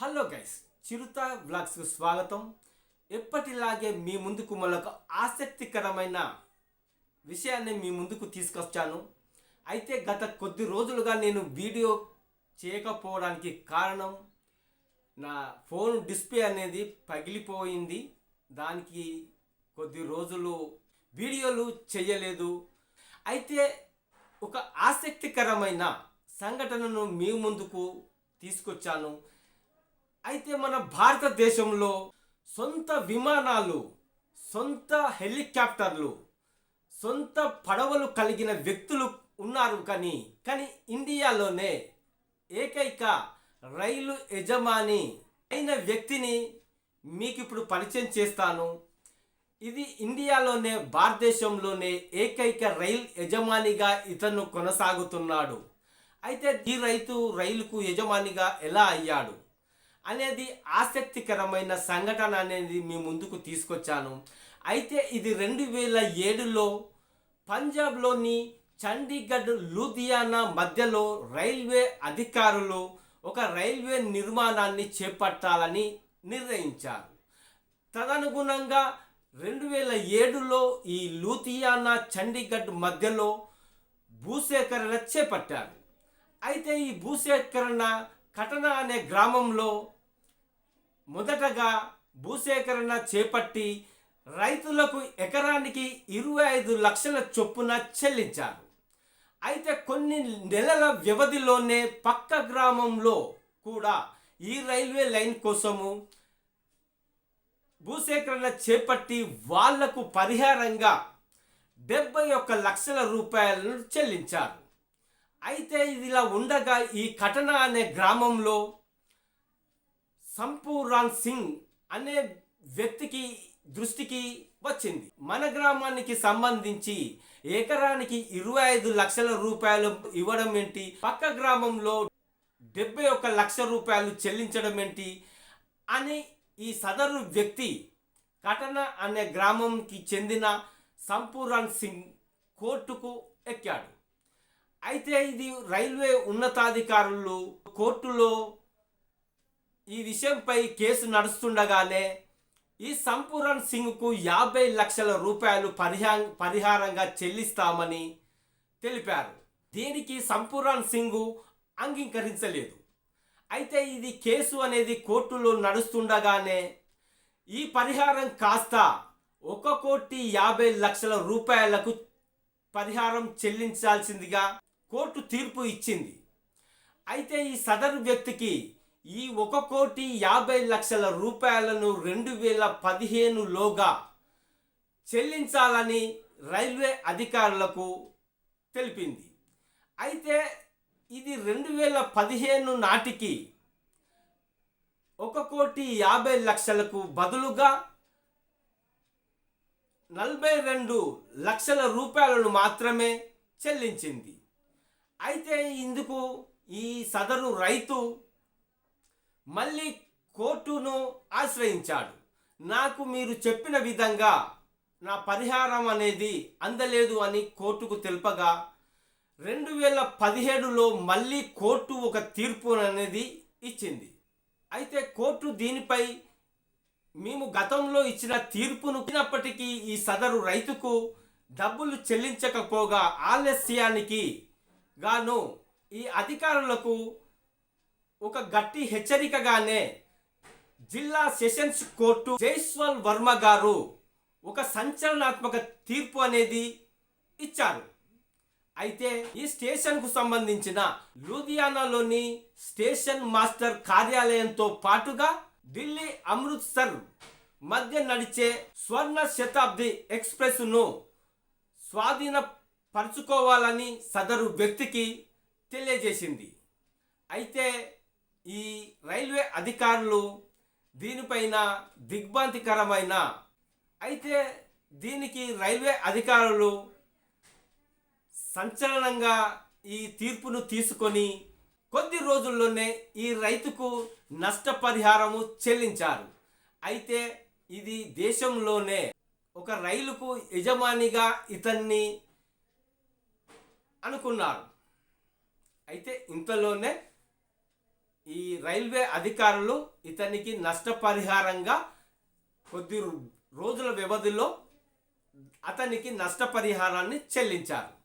Hello guys చిరుత వ్లాగ్స్కు స్వాగతం. ఎప్పటిలాగే మీ ముందుకు మరొక ఆసక్తికరమైన విషయాన్ని మీ ముందుకు తీసుకొచ్చాను. అయితే గత కొద్ది రోజులుగా నేను వీడియో చేయకపోవడానికి కారణం నా ఫోన్ డిస్ప్లే అనేది పగిలిపోయింది. దానికి కొద్ది రోజులు వీడియోలు చేయలేదు. అయితే ఒక ఆసక్తికరమైన సంఘటనను మీ ముందుకు తీసుకొచ్చాను. అయితే మన భారతదేశంలో సొంత విమానాలు సొంత హెలికాప్టర్లు సొంత పడవలు కలిగిన వ్యక్తులు ఉన్నారు కానీ కానీ ఇండియాలోనే ఏకైక రైలు యజమాని అయిన వ్యక్తిని మీకు ఇప్పుడు పరిచయం చేస్తాను. ఇది ఇండియాలోనే భారతదేశంలోనే ఏకైక రైలు యజమానిగా ఇతను కొనసాగుతున్నాడు. అయితే ఈ రైతు రైలుకు యజమానిగా ఎలా అయ్యాడు? అనేది ఆసక్తికరమైన సంఘటన అనేది మీ ముందుకు తీసుకొచ్చాను. అయితే ఇది రెండు వేల ఏడులో పంజాబ్లోని చండీగఢ్ లూధియానా మధ్యలో రైల్వే అధికారులు ఒక రైల్వే నిర్మాణాన్ని చేపట్టాలని నిర్ణయించారు. తదనుగుణంగా రెండు వేల ఏడులో ఈ లూథియానా చండీగఢ్ మధ్యలో భూసేకరణ చేపట్టారు. అయితే ఈ భూసేకరణ కటన అనే గ్రామంలో మొదటగా భూసేకరణ చేపట్టి రైతులకు ఎకరానికి ఇరవై ఐదు లక్షల చొప్పున చెల్లించారు. అయితే కొన్ని నెలల వ్యవధిలోనే పక్క గ్రామంలో కూడా ఈ రైల్వే లైన్ కోసము భూసేకరణ చేపట్టి వాళ్ళకు పరిహారంగా డెబ్బై ఒక్క లక్షల రూపాయలను చెల్లించారు. అయితే ఇదిలా ఉండగా ఈ కటన అనే గ్రామంలో సంపూరాన్ సింగ్ అనే వ్యక్తికి దృష్టికి వచ్చింది. మన గ్రామానికి సంబంధించి ఎకరానికి ఇరవై ఐదు లక్షల రూపాయలు ఇవ్వడం ఏంటి? పక్క గ్రామంలో డెబ్బై ఒక్క లక్ష రూపాయలు చెల్లించడం ఏంటి? అని ఈ సదరు వ్యక్తి కటన అనే గ్రామంకి చెందిన సంపూరాన్ సింగ్ కోర్టుకు ఎక్కాడు. అయితే ఇది రైల్వే ఉన్నతాధికారులు కోర్టులో ఈ విషయంపై కేసు నడుస్తుండగానే ఈ సంపూరణ్ సింగ్కు యాభై లక్షల రూపాయలు పరిహా పరిహారంగా చెల్లిస్తామని తెలిపారు. దీనికి సంపూరణ్ సింగ్ అంగీకరించలేదు. అయితే ఇది కేసు అనేది కోర్టులో నడుస్తుండగానే ఈ పరిహారం కాస్త ఒక కోటి యాభై లక్షల రూపాయలకు పరిహారం చెల్లించాల్సిందిగా కోర్టు తీర్పు ఇచ్చింది. అయితే ఈ సదరు వ్యక్తికి ఈ ఒక కోటి యాభై లక్షల రూపాయలను రెండు వేల పదిహేనులోగా చెల్లించాలని రైల్వే అధికారులకు తెలిపింది. అయితే ఇది రెండు వేల పదిహేను నాటికి ఒక కోటి యాభై లక్షలకు బదులుగా నలభై రెండు లక్షల రూపాయలను మాత్రమే చెల్లించింది. అయితే ఇందుకు ఈ సదరు రైతు మళ్ళీ కోర్టును ఆశ్రయించాడు. నాకు మీరు చెప్పిన విధంగా నా పరిహారం అనేది అందలేదు అని కోర్టుకు తెలుపగా రెండు వేల పదిహేడులో మళ్ళీ కోర్టు ఒక తీర్పు అనేది ఇచ్చింది. అయితే కోర్టు దీనిపై మేము గతంలో ఇచ్చిన తీర్పును ఇచ్చినప్పటికీ ఈ సదరు రైతుకు డబ్బులు చెల్లించకపోగా ఆలస్యానికి గాను ఈ అధికారులకు ఒక గట్టి హెచ్చరికగానే జిల్లా సెషన్స్ కోర్టు జైస్వాల్ వర్మ గారు ఒక సంచలనాత్మక తీర్పు అనేది ఇచ్చారు. అయితే ఈ స్టేషన్కు సంబంధించిన లూధియానాలోని స్టేషన్ మాస్టర్ కార్యాలయంతో పాటుగా ఢిల్లీ అమృత్సర్ మధ్య నడిచే స్వర్ణ శతాబ్ది ఎక్స్ప్రెస్ను స్వాధీనపరచుకోవాలని సదరు వ్యక్తికి తెలియజేసింది. అయితే ఈ రైల్వే అధికారులు దీనిపైన దిగ్భ్రాంతికరమైన అయితే దీనికి రైల్వే అధికారులు సంచలనంగా ఈ తీర్పును తీసుకొని కొద్ది రోజుల్లోనే ఈ రైతుకు నష్టపరిహారము చెల్లించారు. అయితే ఇది దేశంలోనే ఒక రైలుకు యజమానిగా ఇతన్ని అనుకున్నారు. అయితే ఇంతలోనే ఈ రైల్వే అధికారులు ఇతనికి నష్టపరిహారంగా కొద్ది రోజుల వ్యవధిలో అతనికి నష్టపరిహారాన్ని చెల్లించారు.